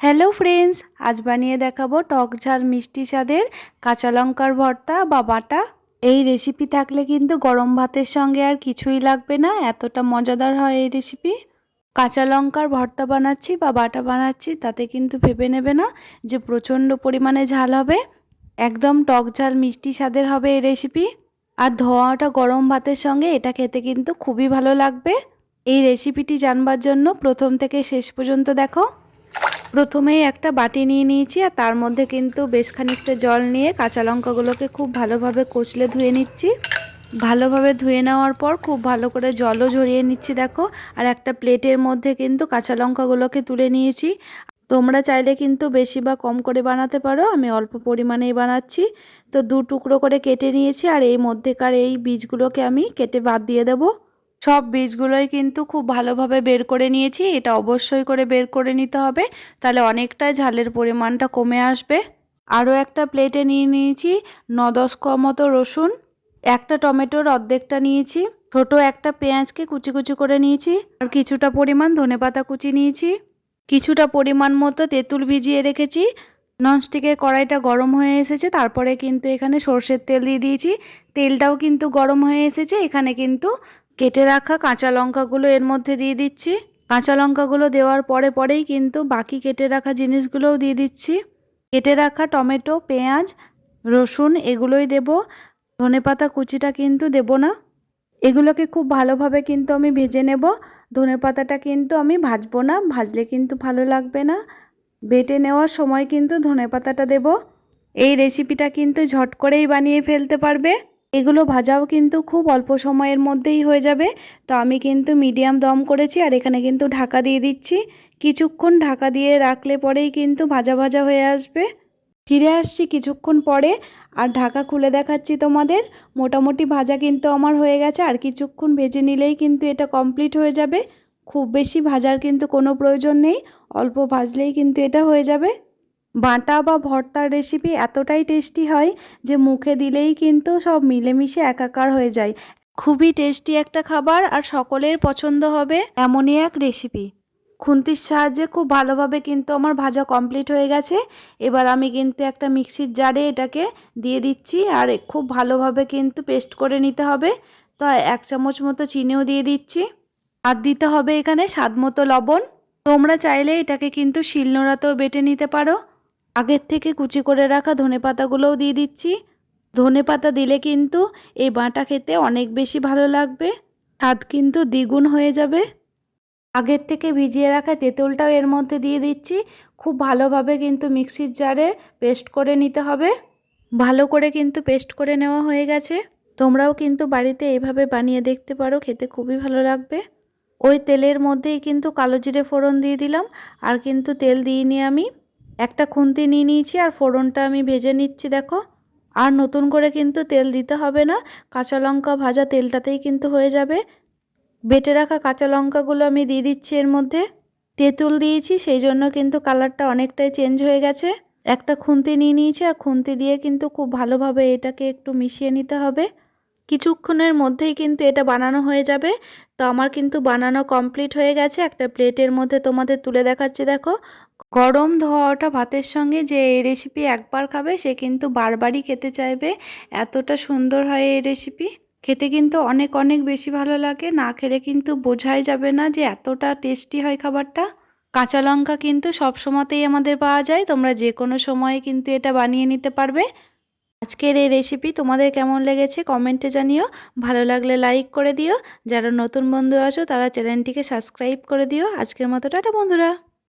Hello friends, আজ বানিয়ে দেখাবো টক ঝাল মিষ্টি স্বাদের কাঁচা লঙ্কার ভর্তা বা বাটা। এই রেসিপি থাকলে কিন্তু গরম ভাতের সঙ্গে আর কিছুই লাগবে না, এতটা মজাদার হয় এই রেসিপি কাঁচা লঙ্কার ভর্তা বানাচ্ছি বা বাটা বানাচ্ছি, তাতে কিন্তু ভেবে নেবে না যে প্রচণ্ড পরিমাণে ঝাল হবে। একদম টক ঝাল মিষ্টি স্বাদের হবে এই রেসিপি আর ধোঁয়াটা গরম ভাতের সঙ্গে, এটা খেতে কিন্তু খুবই ভালো লাগবে। এই রেসিপিটি জানবার জন্য প্রথম থেকে শেষ পর্যন্ত দেখো। প্রথমেই একটা বাটি নিয়ে নিয়েছি আর তার মধ্যে কিন্তু বেশ খানিকটা জল নিয়ে কাঁচা লঙ্কাগুলোকে খুব ভালোভাবে কচলে ধুয়ে নিচ্ছি। ভালোভাবে ধুয়ে নেওয়ার পর খুব ভালো করে জলও ঝরিয়ে নিচ্ছি, দেখো। আর একটা প্লেটের মধ্যে কিন্তু কাঁচা লঙ্কাগুলোকে তুলে নিয়েছি। তোমরা চাইলে কিন্তু বেশি বা কম করে বানাতে পারো, আমি অল্প পরিমাণেই বানাচ্ছি। তো দু টুকরো করে কেটে নিয়েছি আর এই মধ্যেকার এই বীজগুলোকে আমি কেটে বাদ দিয়ে দেবো। সব বীজগুলোই কিন্তু খুব ভালোভাবে বের করে নিয়েছি। এটা অবশ্যই করে বের করে নিতে হবে। তাহলে অনেকটাই ঝালের পরিমাণটা কমে আসবে। আরও একটা প্লেটে নিয়ে নিয়েছি ন দশ ক মতো রসুন, একটা টমেটোর অর্ধেকটা নিয়েছি, ছোট একটা পেঁয়াজকে কুচি কুচি করে নিয়েছি আর কিছুটা পরিমাণ ধনেপাতা কুচি নিয়েছি। কিছুটা পরিমাণ মতো তেঁতুল ভিজিয়ে রেখেছি। ননস্টিকের কড়াইটা গরম হয়ে এসেছে, তারপরে কিন্তু এখানে সর্ষের তেল দিয়ে দিয়েছি। তেলটাও কিন্তু গরম হয়ে এসেছে, এখানে কিন্তু কেটে রাখা কাঁচা লঙ্কাগুলো এর মধ্যে দিয়ে দিচ্ছি। কাঁচা লঙ্কাগুলো দেওয়ার পরে পরেই কিন্তু বাকি কেটে রাখা জিনিসগুলোও দিয়ে দিচ্ছি। কেটে রাখা টমেটো, পেঁয়াজ, রসুন এগুলোই দেব। ধনেপাতা কুচিটা কিন্তু দেব না। এগুলোকে খুব ভালোভাবে কিন্তু আমি ভেজে নেব। ধনেপাতাটা কিন্তু আমি ভাজবো না, ভাজলে কিন্তু ভালো লাগবে না। বেটে নেওয়ার সময় কিন্তু ধনেপাতাটা দেব। এই রেসিপিটা কিন্তু ঝট করেই বানিয়ে ফেলতে পারবে। এগুলো ভাজাও কিন্তু খুব অল্প সময়ের মধ্যেই হয়ে যাবে। তো আমি কিন্তু মিডিয়াম দম করেছি আর এখানে কিন্তু ঢাকা দিয়ে দিচ্ছি। কিছুক্ষণ ঢাকা দিয়ে রাখলে পরেই কিন্তু ভাজা ভাজা হয়ে আসবে। ফিরে আসছি কিছুক্ষণ পরে আর ঢাকা খুলে দেখাচ্ছি তোমাদের। মোটামুটি ভাজা কিন্তু আমার হয়ে গেছে আর কিছুক্ষণ ভেজে নিলেই কিন্তু এটা কমপ্লিট হয়ে যাবে। খুব বেশি ভাজার কিন্তু কোনো প্রয়োজন নেই। অল্প ভাজলেই কিন্তু এটা হয়ে যাবে। বাটা বা ভর্তার রেসিপি এতটাই টেস্টি হয় যে মুখে দিলেই কিন্তু সব মিলেমিশে একাকার হয়ে যায়। খুবই টেস্টি একটা খাবার আর সকলের পছন্দ হবে এমনই এক রেসিপি খুন্তির সাহায্যে খুব ভালোভাবে কিন্তু আমার ভাজা কমপ্লিট হয়ে গেছে। এবার আমি কিন্তু একটা মিক্সির জারে এটাকে দিয়ে দিচ্ছি আর খুব ভালোভাবে কিন্তু পেস্ট করে নিতে হবে। তো এক চামচ মতো চিনিও দিয়ে দিচ্ছি। আর দিতে হবে এখানে স্বাদ মতো লবণ। তোমরা চাইলে এটাকে কিন্তু শিলনোড়াতেও বেটে নিতে পারো। আগের থেকে কুচি করে রাখা ধনে পাতাগুলোও দিয়ে দিচ্ছি। ধনে পাতা দিলে কিন্তু এই বাঁটা খেতে অনেক বেশি ভালো লাগবে। স্বাদ কিন্তু দ্বিগুণ হয়ে যাবে। আগের থেকে ভিজিয়ে রাখা তেঁতুলটাও এর মধ্যে দিয়ে দিচ্ছি। খুব ভালোভাবে কিন্তু মিক্সির জারে পেস্ট করে নিতে হবে। ভালো করে কিন্তু পেস্ট করে নেওয়া হয়ে গেছে। তোমরাও কিন্তু বাড়িতে এইভাবে বানিয়ে দেখতে পারো, খেতে খুবই ভালো লাগবে। ওই তেলের মধ্যেই কিন্তু কালো জিরে ফোড়ন দিয়ে দিলাম। আর কিন্তু তেল দিইনি আমি। একটা খুন্তি নিয়ে নিয়েছি আর ফোড়নটা আমি ভেজে নিচ্ছি, দেখো। আর নতুন করে কিন্তু তেল দিতে হবে না, কাঁচা লঙ্কা ভাজা তেলটাতেই কিন্তু হয়ে যাবে। বেটে রাখা কাঁচা লঙ্কাগুলো আমি দিয়ে দিচ্ছি এর মধ্যে। তেঁতুল দিয়েছি, সেই জন্য কিন্তু কালারটা অনেকটাই চেঞ্জ হয়ে গেছে। একটা খুন্তি নিয়ে নিয়েছি, আর খুন্তি দিয়ে কিন্তু খুব ভালোভাবে এটাকে একটু মিশিয়ে নিতে হবে। কিছুক্ষণের মধ্যেই কিন্তু এটা বানানো হয়ে যাবে। তো আমার কিন্তু বানানো কমপ্লিট হয়ে গেছে। একটা প্লেটের মধ্যে তোমাদের তুলে দেখাচ্ছি, দেখো। গরম ধোয়াটা ভাতের সঙ্গে যে এই রেসিপি একবার খাবে, সে কিন্তু বারবারই খেতে চাইবে। এতটা সুন্দর হয় এই রেসিপি খেতে কিন্তু অনেক অনেক বেশি ভালো লাগে। না খেলে কিন্তু বোঝাই যাবে না যে এতটা টেস্টি হয় খাবারটা। কাঁচা লঙ্কা কিন্তু সব সময়তেই আমাদের পাওয়া যায়। তোমরা যে কোনো সময়ে কিন্তু এটা বানিয়ে নিতে পারবে। আজকের এই রেসিপি তোমাদের কেমন লেগেছে কমেন্টে জানিও। ভালো লাগলে লাইক করে দিও। যারা নতুন বন্ধু আছো তারা চ্যানেলটিকে সাবস্ক্রাইব করে দিও। আজকের মতো টাটা বন্ধুরা।